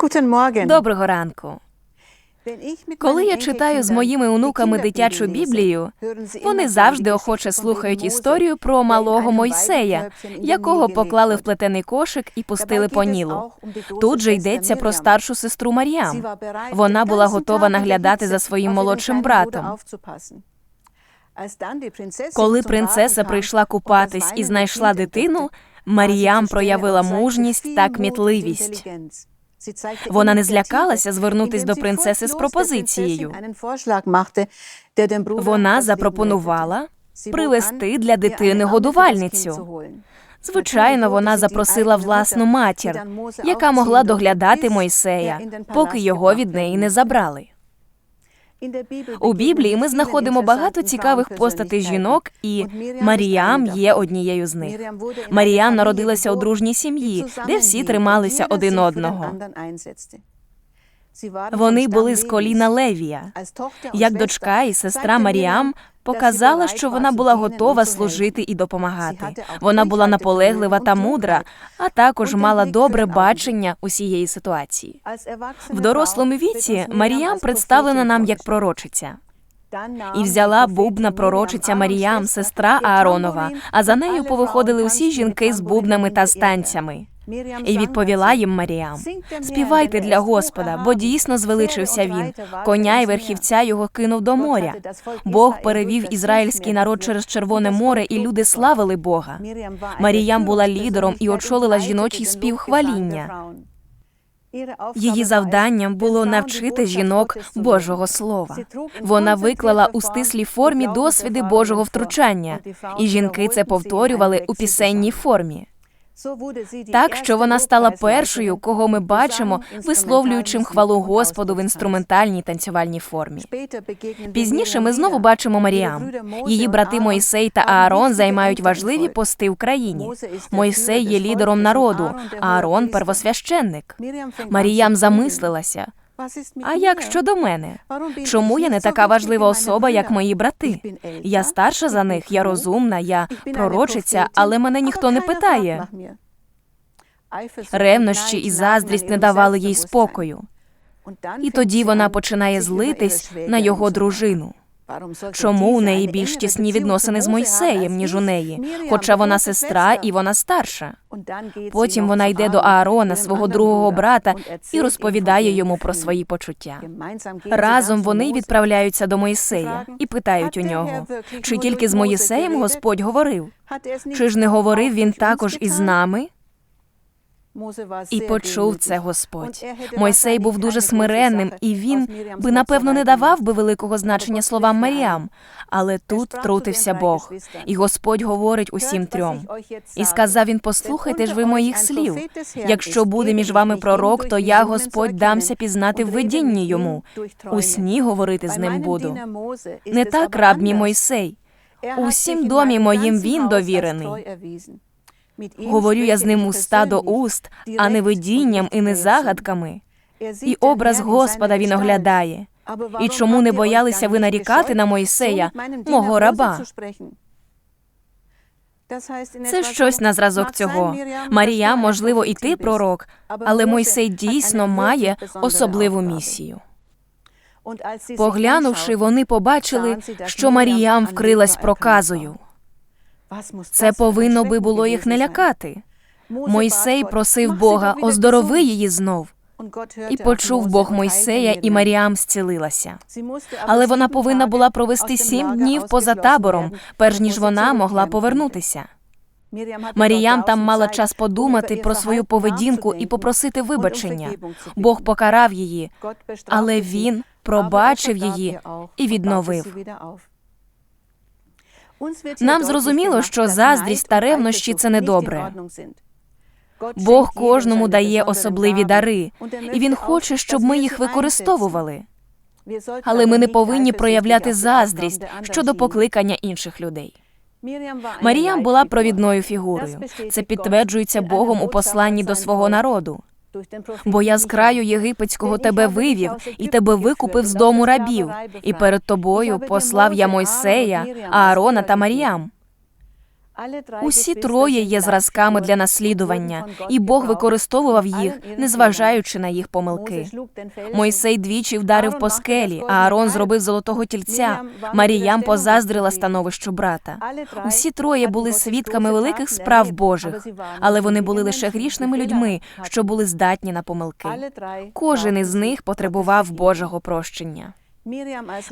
Guten Morgen. Доброго ранку. Коли я читаю з моїми онуками дитячу Біблію, вони завжди охоче слухають історію про малого Мойсея, якого поклали в плетений кошик і пустили по Нілу. Тут же йдеться про старшу сестру Мар'ям. Вона була готова наглядати за своїм молодшим братом. Коли принцеса прийшла купатись і знайшла дитину, Маріям проявила мужність та кмітливість. Вона не злякалася звернутись до принцеси з пропозицією. Вона запропонувала привезти для дитини годувальницю. Звичайно, вона запросила власну матір, яка могла доглядати Мойсея, поки його від неї не забрали. У Біблії ми знаходимо багато цікавих постатей жінок, і Маріям є однією з них. Маріям народилася у дружній сім'ї, де всі трималися один одного. Вони були з коліна Левія. Як дочка і сестра Маріам показала, що вона була готова служити і допомагати. Вона була наполеглива та мудра, а також мала добре бачення усієї ситуації. В дорослому віці Маріям представлена нам як пророчиця. І взяла бубна пророчиця Маріям, сестра Ааронова, а за нею повиходили усі жінки з бубнами та станцями. І відповіла їм Маріам: співайте для Господа, бо дійсно звеличився він. Коня й верхівця його кинув до моря. Бог перевів ізраїльський народ через Червоне море, і люди славили Бога. Маріям була лідером і очолила жіночий спів хваління. Її завданням було навчити жінок Божого Слова. Вона виклала у стислій формі досвіди Божого втручання, і жінки це повторювали у пісенній формі. Так, що вона стала першою, кого ми бачимо, висловлюючим хвалу Господу в інструментальній танцювальній формі. Пізніше ми знову бачимо Маріам. Її брати Мойсей та Аарон займають важливі пости в країні. Мойсей є лідером народу, Аарон первосвященник. Маріям замислилася. А як щодо мене? Чому я не така важлива особа, як мої брати? Я старша за них, я розумна, я пророчиця, але мене ніхто не питає. Ревнощі і заздрість не давали їй спокою. І тоді вона починає злитись на його дружину. Чому у неї більш тісні відносини з Мойсеєм, ніж у неї, хоча вона сестра і вона старша. Потім вона йде до Аарона, свого другого брата, і розповідає йому про свої почуття. Разом вони відправляються до Моїсея і питають у нього, чи тільки з Моїсеєм Господь говорив? Чи ж не говорив він також із нами? І почув це Господь. Мойсей був дуже смиренним, і він би напевно не давав би великого значення словам Маріам. Але тут втрутився Бог, і Господь говорить усім трьом. І сказав він: Послухайте ж ви моїх слів. Якщо буде між вами пророк, то я, Господь, дамся пізнати в видінні йому. У сні говорити з ним буду. Не так раб мій Мойсей. У всім домі моїм він довірений. Говорю я з ним уста до уст, а не видінням і не загадками. І образ Господа він оглядає. І чому не боялися ви нарікати на Мойсея, мого раба? Це щось на зразок цього. Марія, можливо, і ти пророк, але Мойсей дійсно має особливу місію. Поглянувши, вони побачили, що Маріям вкрилась проказою. Це повинно би було їх не лякати. Мойсей просив Бога, оздорови її знов. І почув Бог Мойсея, і Маріам зцілилася. Але вона повинна була провести сім днів поза табором, перш ніж вона могла повернутися. Маріям там мала час подумати про свою поведінку і попросити вибачення. Бог покарав її, але він пробачив її і відновив. Нам зрозуміло, що заздрість та ревнощі це недобре. Бог кожному дає особливі дари, і він хоче, щоб ми їх використовували. Але ми не повинні проявляти заздрість щодо покликання інших людей. Маріям була провідною фігурою. Це підтверджується Богом у посланні до свого народу. Бо я з краю єгипетського тебе вивів і тебе викупив з дому рабів, і перед тобою послав я Мойсея, Аарона та Маріям. Усі троє є зразками для наслідування, і Бог використовував їх, незважаючи на їх помилки. Мойсей двічі вдарив по скелі, а Аарон зробив золотого тільця. Маріям позаздрила становищу брата. Усі троє були свідками великих справ Божих, але вони були лише грішними людьми, що були здатні на помилки. Кожен із них потребував Божого прощення.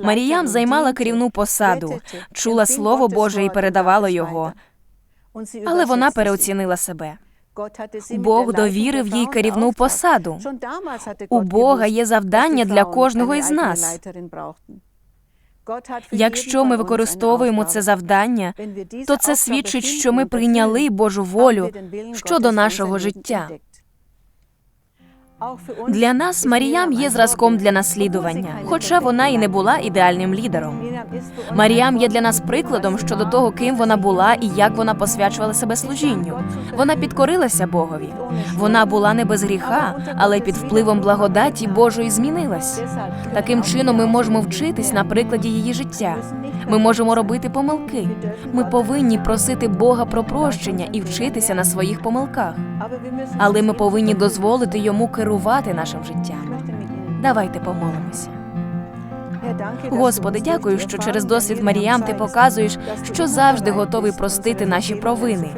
Маріям займала керівну посаду, чула слово Боже і передавала його, але вона переоцінила себе. Бог довірив їй керівну посаду. У Бога є завдання для кожного із нас. Якщо ми використовуємо це завдання, то це свідчить, що ми прийняли Божу волю щодо нашого життя. Для нас Маріям є зразком для наслідування, хоча вона і не була ідеальним лідером. Маріам є для нас прикладом щодо того, ким вона була і як вона посвячувала себе служінню. Вона підкорилася Богові. Вона була не без гріха, але під впливом благодаті Божої змінилась. Таким чином ми можемо вчитись на прикладі її життя. Ми можемо робити помилки. Ми повинні просити Бога про прощення і вчитися на своїх помилках. Але ми повинні дозволити йому керувати нашим життям. Давайте помолимося. Господи, дякую, що через досвід Маріям ти показуєш, що завжди готовий простити наші провини.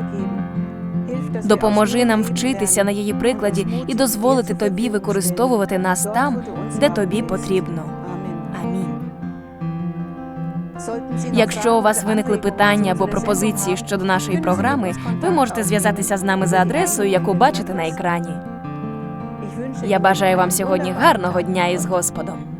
Допоможи нам вчитися на її прикладі і дозволити тобі використовувати нас там, де тобі потрібно. Амінь. Якщо у вас виникли питання або пропозиції щодо нашої програми, ви можете зв'язатися з нами за адресою, яку бачите на екрані. Я бажаю вам сьогодні гарного дня із Господом.